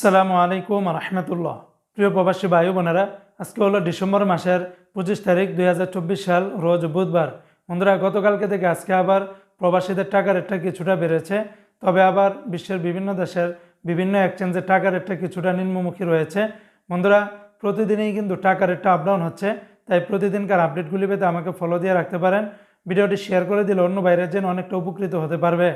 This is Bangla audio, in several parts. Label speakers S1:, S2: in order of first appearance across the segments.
S1: সালামু আলাইকুম রহমতুল্লাহ। প্রিয় প্রবাসী ভাই বোনেরা, আজকে হলো ডিসেম্বর মাসের পঁচিশ তারিখ দুই হাজার চব্বিশ সাল, রোজ বুধবার। বন্ধুরা, গতকালকে থেকে আজকে আবার প্রবাসীদের টাকা রেটটা কিছুটা বেড়েছে, তবে আবার বিশ্বের বিভিন্ন দেশের বিভিন্ন এক্সচেঞ্জের টাকা রেটটা কিছুটা নিম্নমুখী রয়েছে। বন্ধুরা, প্রতিদিনই কিন্তু টাকা রেটটা আপডাউন হচ্ছে, তাই প্রতিদিনকার আপডেটগুলি পেতে আমাকে ফলো দিয়ে রাখতে পারেন। ভিডিওটি শেয়ার করে দিলে অন্য বাইরের জন্য অনেকটা উপকৃত হতে পারবে।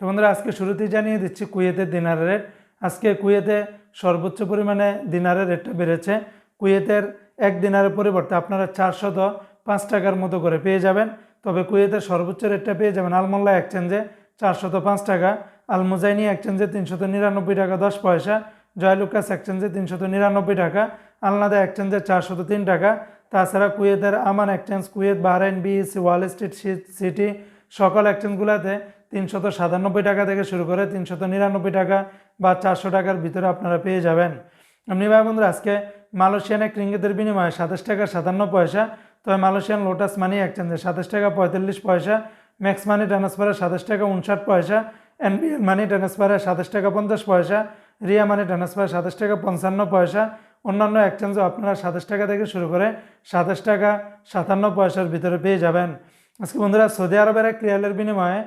S1: তো বন্ধুরা, আজকে শুরুতেই জানিয়ে দিচ্ছি কুয়েতের দিনারের রেট আজকে কুয়েতে সর্বোচ্চ পরিমাণে দিনারের রেটটা বেড়েছে। কুয়েতের এক দিনারের পরিবর্তে আপনারা চারশত পাঁচ টাকার মতো করে পেয়ে যাবেন। তবে কুয়েতের সর্বোচ্চ রেটটা পেয়ে যাবেন আলমোল্লা এক্সচেঞ্জে চারশত পাঁচ টাকা, আলমুজাইনি এক্সচেঞ্জে তিনশত নিরানব্বই টাকা দশ পয়সা, জয়লুকাস এক্সচেঞ্জে তিনশত নিরানব্বই টাকা, আলনাদা এক্সচেঞ্জে চারশত তিন টাকা। তাছাড়া কুয়েতের Aman exchange, Kuwait, Bahrain BSC Wall Street city সকল এক্সচেঞ্জগুলোতে তিনশত সাতানব্বই টাকা থেকে শুরু করে তিনশত নিরানব্বই টাকা বা চারশো টাকার ভিতরে আপনারা পেয়ে যাবেন। এমনি ভাই বন্ধুরা, আজকে মালয়েশিয়ান এক রিঙ্গিতের বিনিময়ে সাতাশ টাকা সাতান্ন পয়সা, তবে মালয়েশিয়ান লোটাস মানি এক্সচেঞ্জে সাতাশ টাকা পঁয়তাল্লিশ পয়সা ম্যাক্স মানি ট্রান্সফারে সাতাশ টাকা উনষাট পয়সা এনবিএল মানি ট্রান্সফারে সাতাশ টাকা পঞ্চাশ পয়সা, রিয়া মানি ট্রান্সফারে সাতাশ টাকা পঞ্চান্ন পয়সা, অন্যান্য এক্সচেঞ্জও আপনারা সাতাশ টাকা থেকে শুরু করে সাতাশ টাকা সাতান্ন পয়সার ভিতরে পেয়ে যাবেন। আজকে বন্ধুরা সৌদি আরবের এক রিয়ালের বিনিময়ে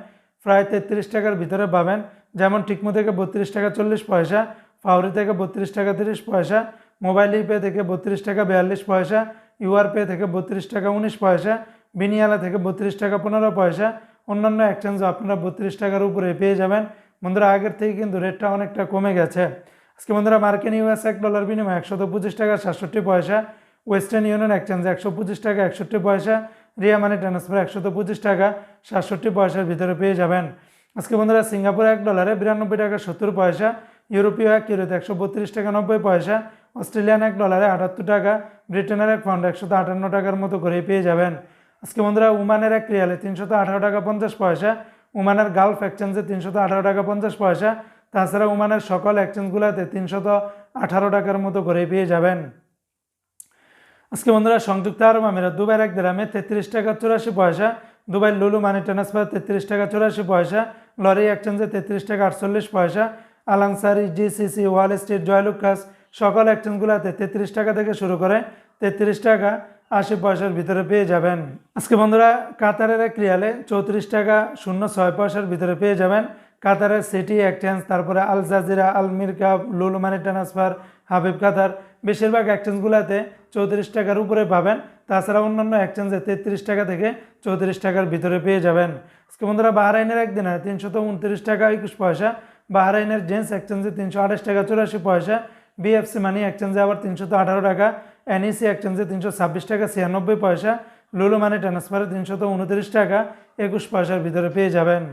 S1: প্রায় তেত্রিশ টাকার ভিতরে পাবেন। যেমন টিকমো থেকে বত্রিশ টাকা চল্লিশ পয়সা, ফাউরি থেকে বত্রিশ টাকা তিরিশ পয়সা, মোবাইল পে থেকে বত্রিশ টাকা বিয়াল্লিশ পয়সা, ইউআর পে থেকে বত্রিশ টাকা উনিশ পয়সা, বিনিয়ালা থেকে বত্রিশ টাকা পনেরো পয়সা। অন্যান্য এক্সচেঞ্জও আপনারা বত্রিশ টাকার উপরে পেয়ে যাবেন। বন্ধুরা, আগের থেকে কিন্তু রেটটা অনেকটা কমে গেছে। আজকে বন্ধুরা, মার্কিন ইউএস এক ডলার বিনিময়ে একশত পঁচিশ টাকা সাতষট্টি পয়সা ওয়েস্টার্ন ইউনিয়ন এক্সচেঞ্জে একশো পঁচিশ টাকা একষট্টি পয়সা রিয়া মানি ট্রান্সফার একশত পঁচিশ টাকা, সাতষট্টি পয়সার ভিতরে পেয়ে যাবেন। আজকে বন্ধুরা সিঙ্গাপুর এক ডলারে বিরানব্বই টাকা সত্তর পয়সা, ইউরোপীয় এক ইউরোতে একশো বত্রিশ টাকা নব্বই পয়সা, অস্ট্রেলিয়ান এক ডলারে আটাত্তর টাকা, ব্রিটেনের এক পাউন্ড একশত আটান্ন টাকার মতো করে পেয়ে যাবেন। আজকে বন্ধুরা উমানের এক রিয়ালে তিনশত আঠারো টাকা পঞ্চাশ পয়সা, উমানের গালফ এক্সচেঞ্জে তিনশত আঠারো টাকা পঞ্চাশ পয়সা, তাছাড়া উমানের সকল এক্সচেঞ্জগুলোতে তিনশত আঠারো টাকার মতো করে পেয়ে যাবেন। আজকে বন্ধুরা, সংযুক্ত আরব আমিরাত, দুবাইয়ের এক গ্রামে তেত্রিশ টাকা চুরাশি পয়সা দুবাই লুলু মানি ট্রান্সফার তেত্রিশ টাকা চুরাশি পয়সা, লরি এক্সচেঞ্জে তেত্রিশ টাকা আটচল্লিশ পয়সা, আলাংসারি, জিসিসি, ওয়াল স্ট্রিট জয়লুকাস সকল এক্সচেঞ্জগুলোতে তেত্রিশ টাকা থেকে শুরু করে তেত্রিশ টাকা আশি পয়সার ভিতরে পেয়ে যাবেন। আজকে বন্ধুরা, কাতারের এক রিয়ালে চৌত্রিশ টাকা শূন্য ছয় পয়সার ভিতরে পেয়ে যাবেন। কাতারের সিটি এক্সচেঞ্জ, তারপরে আল জাজিরা, আল মিরকাব লুলু মানি ট্রান্সফার, হাবিব কাতার, বেশিরভাগ এক্সচেঞ্জগুলোতে চৌত্রিশ টাকার উপরে পাবেন। তাছাড়া অন্যান্য এক্সচেঞ্জে তেত্রিশ টাকা থেকে চৌত্রিশ টাকার ভিতরে পেয়ে যাবেন। আজকে বন্ধুরা, বাহরাইনের একদিনে তিনশত উনত্রিশ টাকা একুশ পয়সা, বাহরাইনের জেন্টস এক্সচেঞ্জে তিনশো আঠাশ টাকা চুরাশি পয়সা, বিএফসি মানি এক্সচেঞ্জে আবার তিনশত আঠারো টাকা, এনইসি এক্সচেঞ্জে তিনশো ছাব্বিশ টাকা ছিয়ানব্বই পয়সা, লুলু মানি ট্রান্সফারে তিনশত উনত্রিশ টাকা একুশ পয়সার ভিতরে পেয়ে যাবেন।